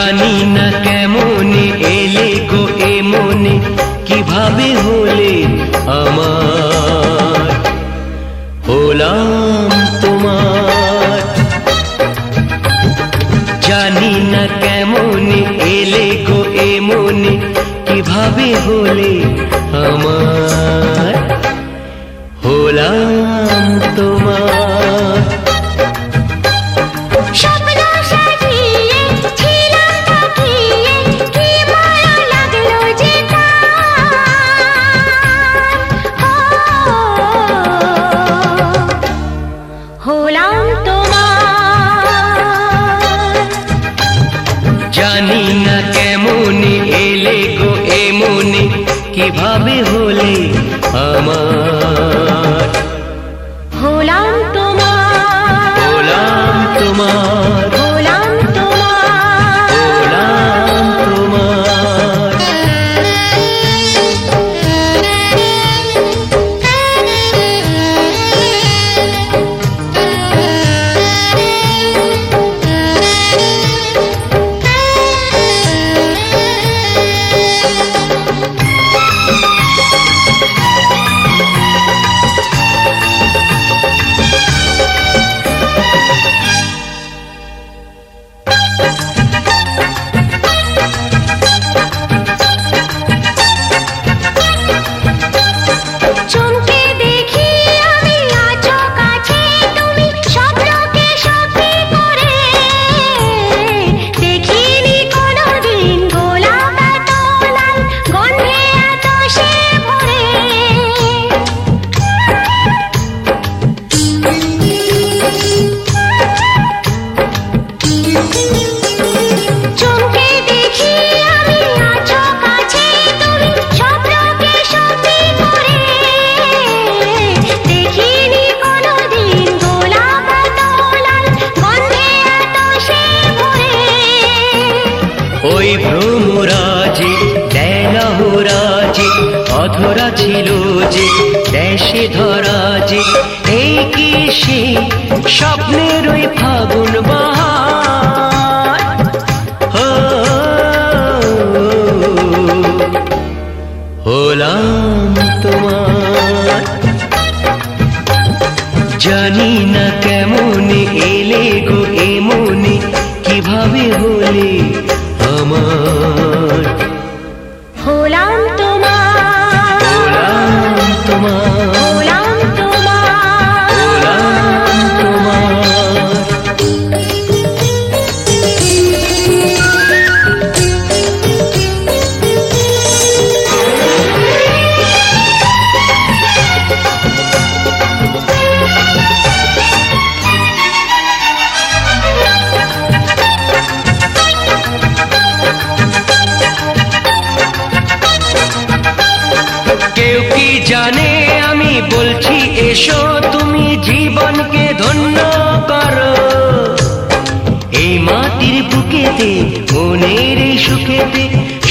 रानी অধরা ছিল যে দেশে ধরা যে এই কি সেই স্বপ্নের ওই ফাগুন বা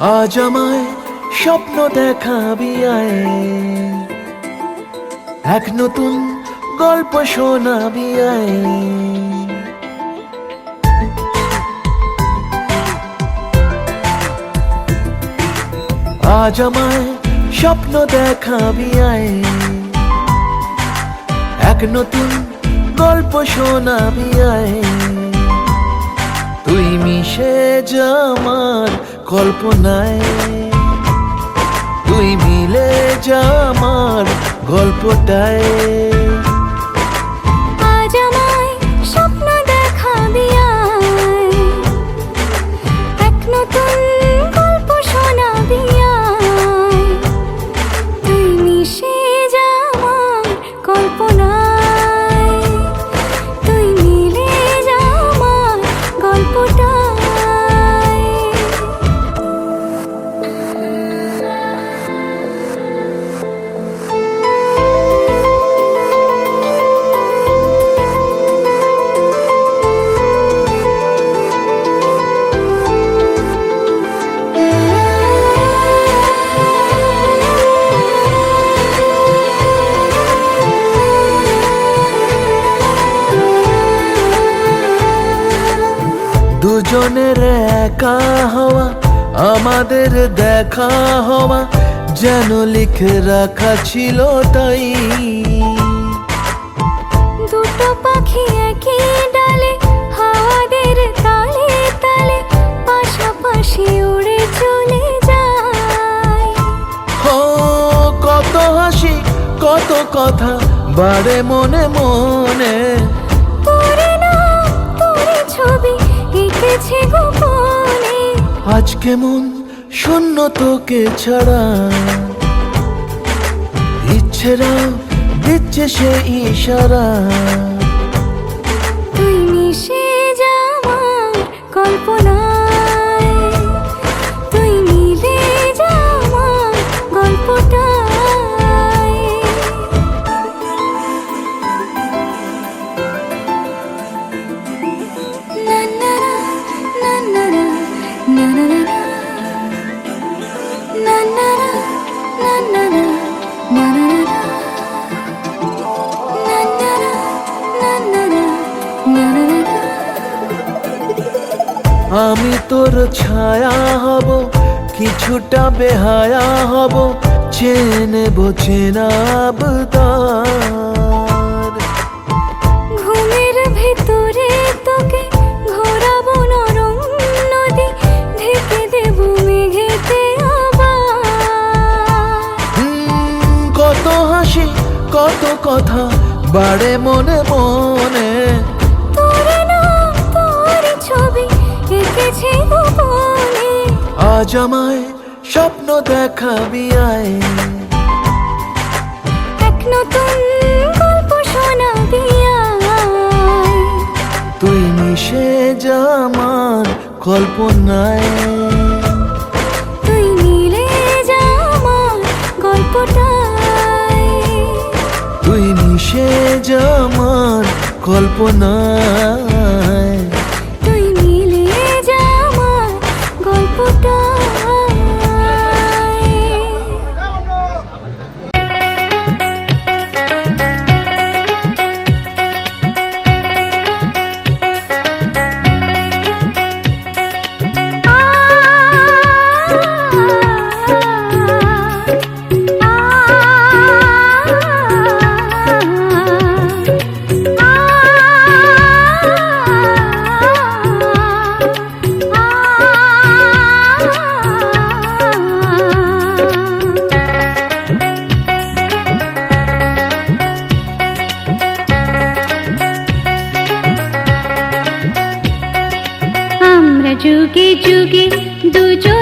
আজ আমায় স্বপ্ন দেখাবি আয়। এক নতুন গল্প শোনাবি আয়। আজ আমায় স্বপ্ন দেখাবি আয়। এক নতুন গল্প শোনাবি আয়। তুই মিশে যা আমার কল্পনায় তুই মিলে যা আমার গল্পটায় দুজনের একা হওয়া আমাদের দেখা হওয়া যেন লিখে রাখা ছিল তাই। দুটো পাখি একই ডালে হাওয়াদের তালে তালে পাশাপাশি উড়ে চলে যায়। ও কত হাসি কত কথা বাড়ে মনে মনে। তোরে না তোরে ছবি এঁকেছে গোপনে। আজ কেমন শূন্য তোকে ছাড়া। ইচ্ছেরা দিচ্ছে সে ইশারা। তুই মিশে যাওয়ার আমার ছায়া হব কিছুটা বেহায়া হব চেনে চেনাব তার ঘুমের ভেতরে তোকে ঘোরাবো নরম নদী ঢেকে দেব মেঘেতে হুম, কত হাসি কত কথা বাড়ে মনে মনে। আজ আমায় স্বপ্ন দেখাবি আয়। এক নতুন গল্প শোনাবি তুই মিশে যা আমার কল্পনায়। তুই মিলে যা আমার গল্পটায়। তুই মিশে যা আমার কল্পনায়। যুগে দুজন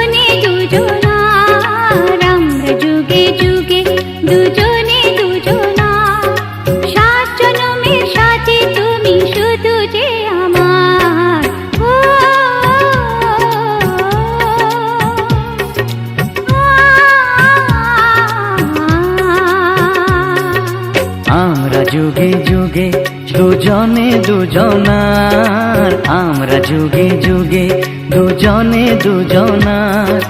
যুগে দুজনে দুজনার, আমরা যুগে যুগে দুজনে দুজনার।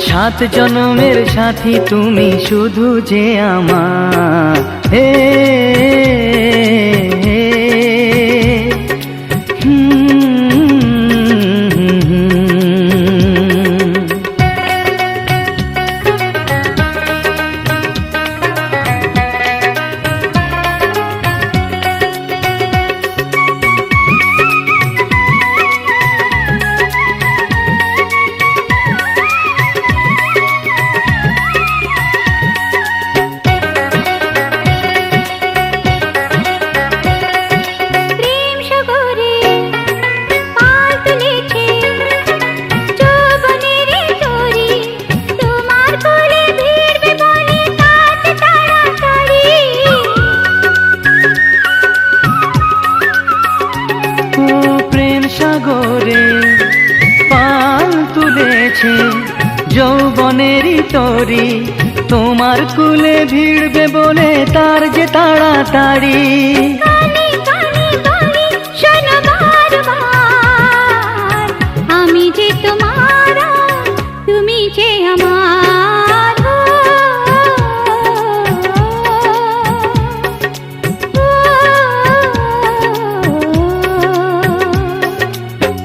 সাত জনমের সাথী তুমি শুধু যে আমার। হে তাড়াতাড়ি। আমি যে তোমার তুমি যে আমার।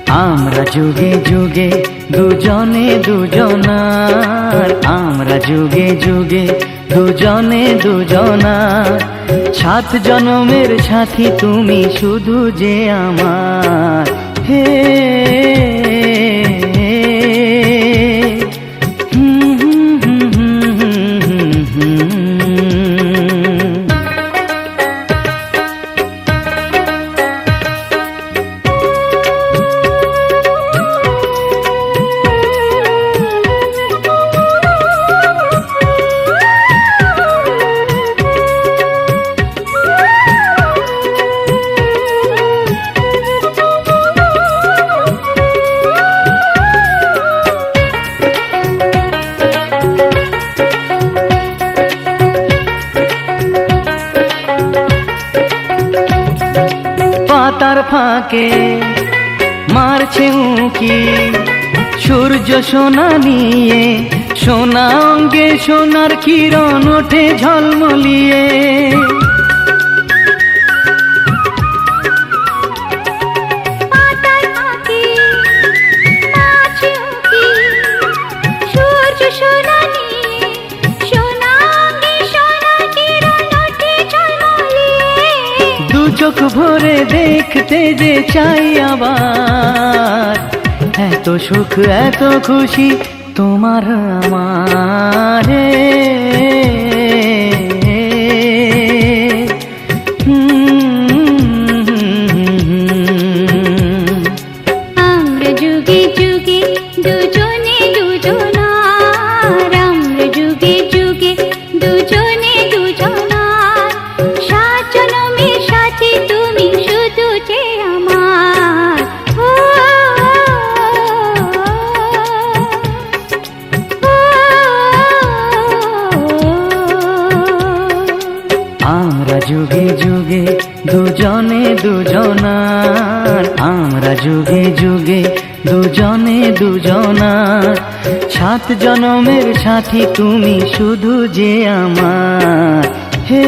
আমরা যুগে যুগে দুজনে দুজনার। আমরা যুগে যুগে দুজনে দুজনার। সাত জনমের সাথী তুমি শুধু যে আমার। হে পাতার ফাঁকে মারছে উঁকি। সূর্য সোনা নিয়ে সোনা অঙ্গে সোনার কিরণ ওঠে ঝলমলিয়ে। চোখ ভরে দেখতে যে চাই আবার। এত সুখ এত খুশি তোমার আমার। যুগে যুগে দুজনে দুজনার, আমরা যুগে যুগে দুজনে দুজনার। সাত জনমের সাথী তুমি শুধু যে আমার। হে